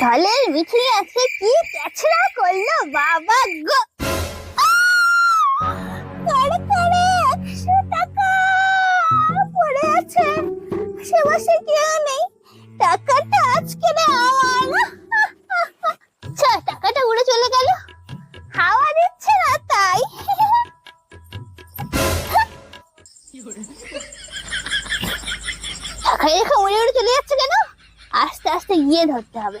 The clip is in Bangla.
তাহলে মিঠি আজকে কি ক্যাচড়া করল? বাবা গো! করে করে একশো টাকা! পড়ে আছে। বসে কেউ নেই। টাকাটা আজকে না আমার টাকাটা উড়ে চলে গেল। হাওয়া দিচ্ছে না তাই। টাকা রেখে উড়ে উড়ে চলে যাচ্ছে কেন? আস্তে আস্তে গিয়ে ধরতে হবে।